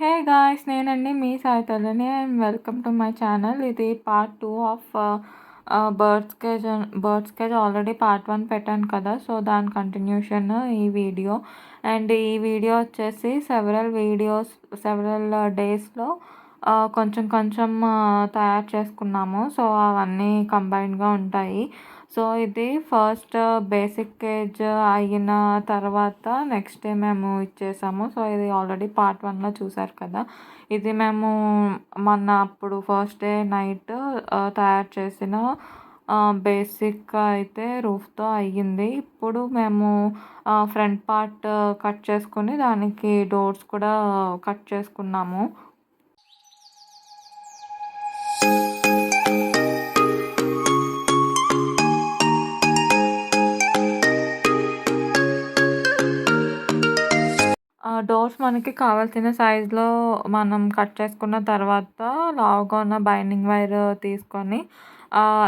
హే guys నేనండి మీ సాయితల్లని and welcome to my channel. ఇది part two of birds cage birds cage already part one పెట్టాను కదా so దాని కంటిన్యూషన్ ఈ వీడియో. అండ్ ఈ వీడియో వచ్చేసి సెవరల్ వీడియోస్ సెవరల్ డేస్లో కొంచెం కొంచెం తయారు చేసుకున్నాము. సో అవన్నీ కంబైన్డ్గా ఉంటాయి. సో ఇది ఫస్ట్ బేసిక్ కేజ్ అయిన తర్వాత నెక్స్ట్ డే మేము ఇచ్చేసాము. సో ఇది ఆల్రెడీ పార్ట్ వన్లో చూసారు కదా. ఇది మేము మొన్న అప్పుడు ఫస్ట్ డే నైట్ తయారు చేసిన uh, బేసిక్ అయితే రూఫ్తో అయ్యింది. ఇప్పుడు మేము ఫ్రంట్ పార్ట్ కట్ చేసుకుని దానికి డోర్స్ కూడా uh, కట్ చేసుకున్నాము. డోర్స్ మనకి కావాల్సిన సైజులో మనం కట్ చేసుకున్న తర్వాత లావుగా ఉన్న బైండింగ్ వైర్ తీసుకొని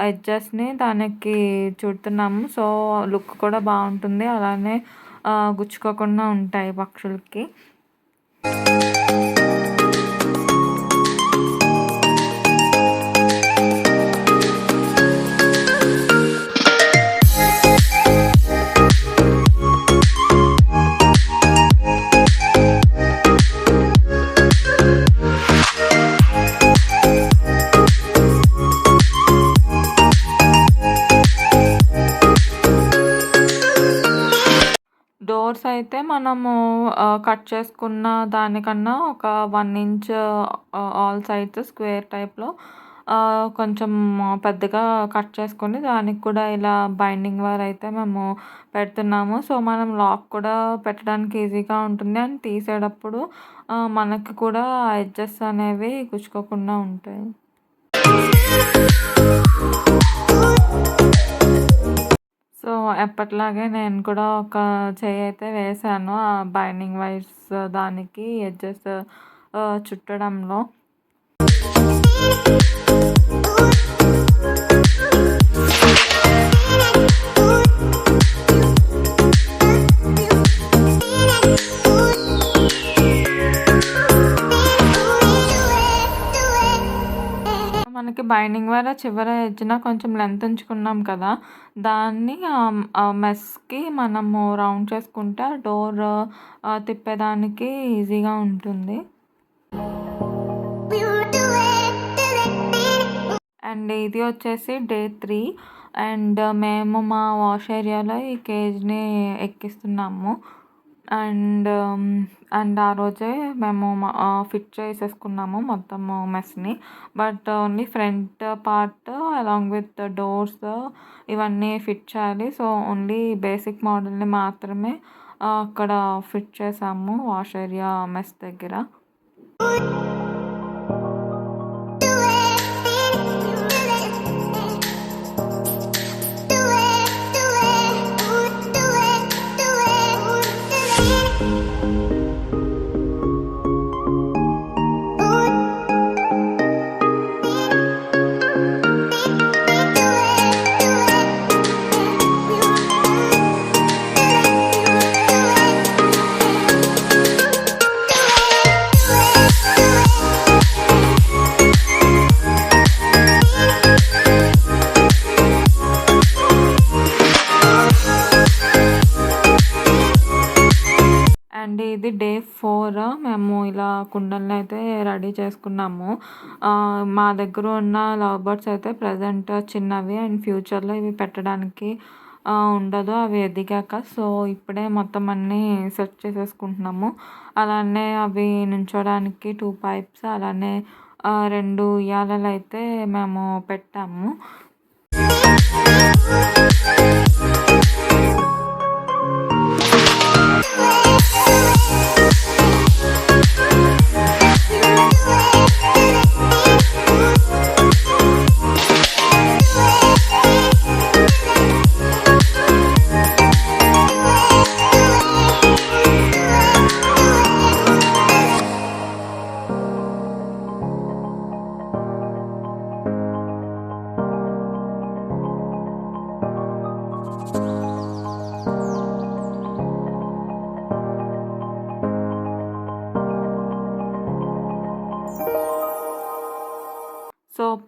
ఎడ్జెస్ని దానికి చుడుతున్నాము. సో లుక్ కూడా బాగుంటుంది. అలానే గుచ్చుకోకుండా ఉంటాయి పక్షులకి. డోర్స్ అయితే మనము కట్ చేసుకున్న దానికన్నా ఒక one inch all sides square టైప్లో కొంచెం పెద్దగా కట్ చేసుకొని దానికి కూడా ఇలా బైండింగ్ వైర్ అయితే మేము పెడుతున్నాము. సో మనం లాక్ కూడా పెట్టడానికి ఈజీగా ఉంటుంది. అండ్ తీసేటప్పుడు మనకి కూడా ఎడ్జెస్ అనేవి గుచ్చుకోకుండా ఉంటాయి. సో ఎప్పటిలాగే నేను కూడా ఒక చెయ్యి అయితే వేసాను ఆ బైండింగ్ వైర్స్ దానికి ఎడ్జెస్ చుట్టడంలో. బైండింగ్ వైర్ చివర ఎడ్జ్న కొంచెం లెంత్ ఉంచుకున్నాం కదా. దాన్ని మెస్కి మనము రౌండ్ చేసుకుంటే డోర్ తిప్పేదానికి ఈజీగా ఉంటుంది. అండ్ ఇది వచ్చేసి డే త్రీ అండ్ మేము మా వాష్ ఏరియాలో ఈ కేజ్ని ఎక్కిస్తున్నాము. అండ్ అండ్ ఆ రోజే మేము ఫిట్ చేసేసుకున్నాము మొత్తము మెస్ని. But only front part along with doors ఇవన్నీ ఫిట్ చేయాలి. సో ఓన్లీ బేసిక్ మోడల్ని మాత్రమే అక్కడ ఫిట్ చేసాము వాష్ ఏరియా మెస్ దగ్గర. ఇది డే ఫోర్ మేము ఇలా కుండల్ని అయితే రెడీ చేసుకున్నాము. మా దగ్గర ఉన్న లవ్ బర్డ్స్ అయితే ప్రజెంట్ చిన్నవి అండ్ ఫ్యూచర్లో ఇవి పెట్టడానికి ఉండదు. అవి ఎదిగాక సో ఇప్పుడే మొత్తం అన్నీ సెట్ చేసేసుకుంటున్నాము. అలానే అవి నుంచోడానికి టూ పైప్స్ అలానే రెండు ఉయ్యాలలు అయితే మేము పెట్టాము.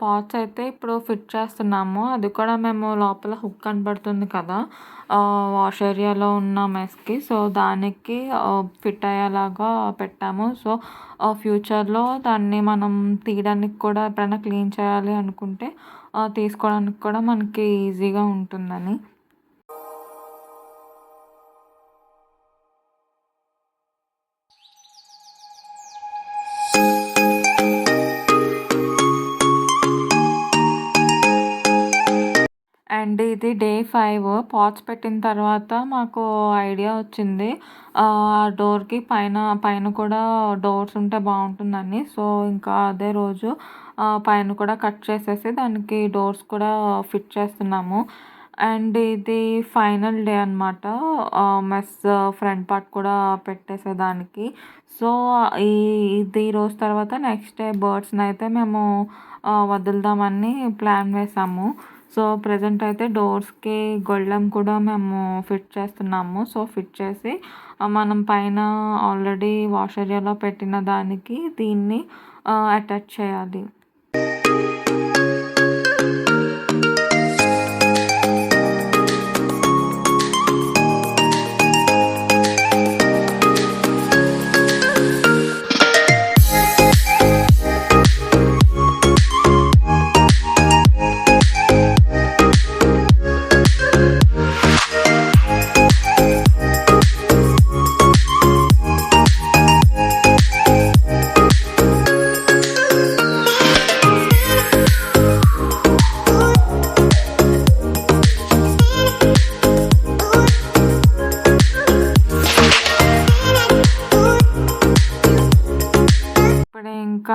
పాట్స్ అయితే ఇప్పుడు ఫిట్ చేస్తున్నాము. అది కూడా మేము లోపల హుక్ కనబడుతుంది కదా. వాష్ ఏరియాలో ఉన్న మెస్కి. సో దానికి ఫిట్ అయ్యేలాగా పెట్టాము. సో ఫ్యూచర్లో దాన్ని మనం తీయడానికి కూడా ఎప్పుడైనా క్లీన్ చేయాలి అనుకుంటే తీసుకోవడానికి కూడా మనకి ఈజీగా ఉంటుందని. అండ్ ఇది డే ఫైవ్. పాట్స్ పెట్టిన తర్వాత మాకు ఐడియా వచ్చింది. ఆ డోర్కి పైన పైన కూడా డోర్స్ ఉంటే బాగుంటుందని. సో ఇంకా అదే రోజు పైన కూడా కట్ చేసేసి దానికి డోర్స్ కూడా ఫిట్ చేస్తున్నాము. అండ్ ఇది ఫైనల్ డే అనమాట మెస్ ఫ్రంట్ పార్ట్ కూడా పెట్టేసేదానికి. సో ఈ ఇది రోజు తర్వాత నెక్స్ట్ డే బర్డ్స్ని అయితే మేము వదులుదామని ప్లాన్ వేసాము. సో ప్రజెంట్ అయితే డోర్స్కి గొళ్ళెం కూడా మేము ఫిట్ చేస్తున్నాము. సో ఫిట్ చేసి మనం పైన ఆల్రెడీ వాష్ ఏరియాలో పెట్టిన దానికి దీన్ని అటాచ్ చేయాలి.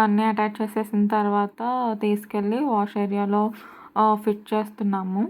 అన్నీ అటాచ్ చేసేసిన తర్వాత తీసుకెళ్ళి వాష్ ఏరియాలో ఫిట్ చేస్తున్నాము.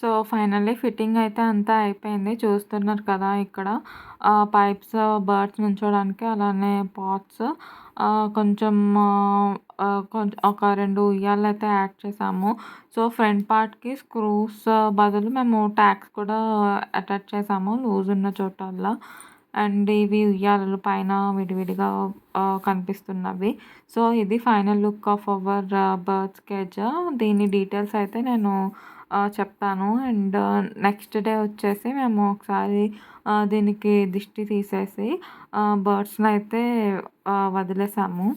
సో ఫైనల్లీ ఫిట్టింగ్ అయితే అంతా అయిపోయింది. చూస్తున్నారు కదా ఇక్కడ. పైప్స్ బర్డ్స్ నుంచోడానికి అలానే పాట్స్. కొంచెం కొంచెం ఒక రెండు ఉయ్యాలు అయితే యాడ్ చేసాము. సో ఫ్రంట్ పార్ట్కి స్క్రూస్ బదులు మేము ట్యాక్స్ కూడా అటాచ్ చేసాము లూజ్ ఉన్న చోటల్లా. అండ్ ఇవి ఉయ్యాలలు పైన విడివిడిగా కనిపిస్తున్నవి. సో ఇది final look of our birds cage దీని డీటెయిల్స్ అయితే నేను చెప్తాను. అండ్ నెక్స్ట్ డే వచ్చేసి మేము ఒకసారి దీనికి దిష్టి తీసేసి బర్డ్స్ని అయితే వదిలేసాము.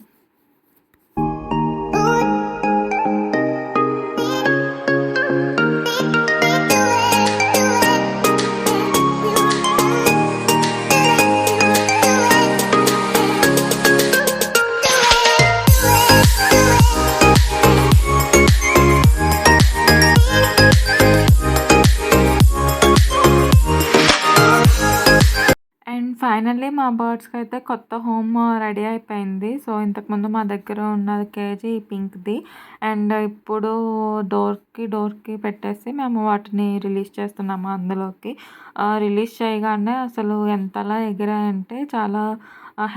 మా బర్డ్స్కి అయితే కొత్త హోమ్ రెడీ అయిపోయింది. సో ఇంతకుముందు మా దగ్గర ఉన్నది కేజీ పింక్ది. అండ్ ఇప్పుడు డోర్కి డోర్కి పెట్టేసి మేము వాటిని రిలీజ్ చేస్తున్నాము అందులోకి. రిలీజ్ చేయగానే అసలు ఎంతలా ఎగిరాయంటే చాలా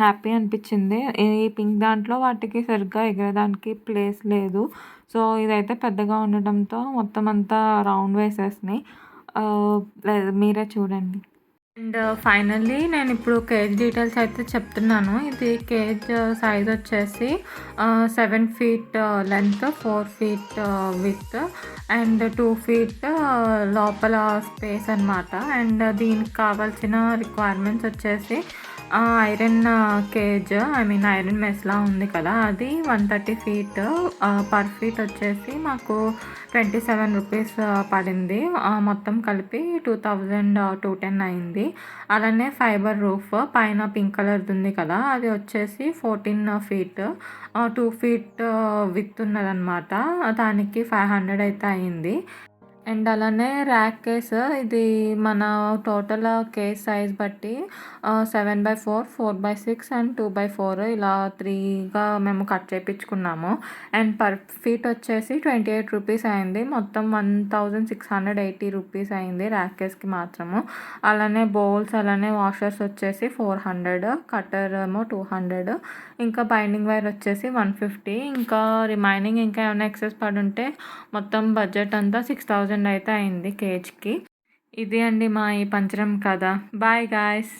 హ్యాపీ అనిపించింది. ఈ పింక్ దాంట్లో వాటికి సరిగ్గా ఎగరడానికి ప్లేస్ లేదు. సో ఇదైతే పెద్దగా ఉండడంతో మొత్తం అంతా రౌండ్ వేసేసినాయి. మీరే చూడండి. అండ్ ఫైనల్లీ uh, నేను ఇప్పుడు కేజ్ డీటెయిల్స్ అయితే చెప్తున్నాను. ఇది కేజ్ సైజ్ uh, వచ్చేసి seven feet length four feet with and two feet లోపల స్పేస్ అనమాట అండ్ దీనికి కావాల్సిన రిక్వైర్మెంట్స్ వచ్చేసి iron cage I mean iron మెస్లా ఉంది కదా అది one thirty feet per feet వచ్చేసి మాకు ట్వంటీ సెవెన్ రూపీస్ పడింది. మొత్తం కలిపి టూ థౌజండ్ టూ టెన్ అయింది. అలానే ఫైబర్ రూఫ్ పైన పింక్ కలర్ది ఉంది కదా అది వచ్చేసి fourteen feet two feet with ఉన్నదనమాట దానికి ఫైవ్ హండ్రెడ్ అయితే అయింది. అండ్ అలానే ర్యాక్ కేస్ ఇది మన టోటల్ కేస్ సైజ్ బట్టి seven by four four by six and two by four ఇలా త్రీగా మేము కట్ చేయించుకున్నాము అండ్ పర్ ఫీట్ వచ్చేసి ట్వంటీ ఎయిట్ రూపీస్ అయింది. మొత్తం one thousand six hundred eighty rupees అయింది ర్యాక్ కేస్కి మాత్రము. అలానే బౌల్స్ అలానే వాషర్స్ వచ్చేసి ఫోర్ హండ్రెడ్ కట్టర్ ఏమో టూ హండ్రెడ్ ఇంకా బైండింగ్ వైర్ వచ్చేసి వన్ ఫిఫ్టీ ఇంకా రిమైనింగ్ ఇంకా ఏమైనా ఎక్సెస్ పడి ఉంటే మొత్తం బడ్జెట్ అంతా సిక్స్ థౌజండ్ అయితే అయింది కేజ్కి. ఇది అండి మా ఈ పంచరం కథ. Bye guys.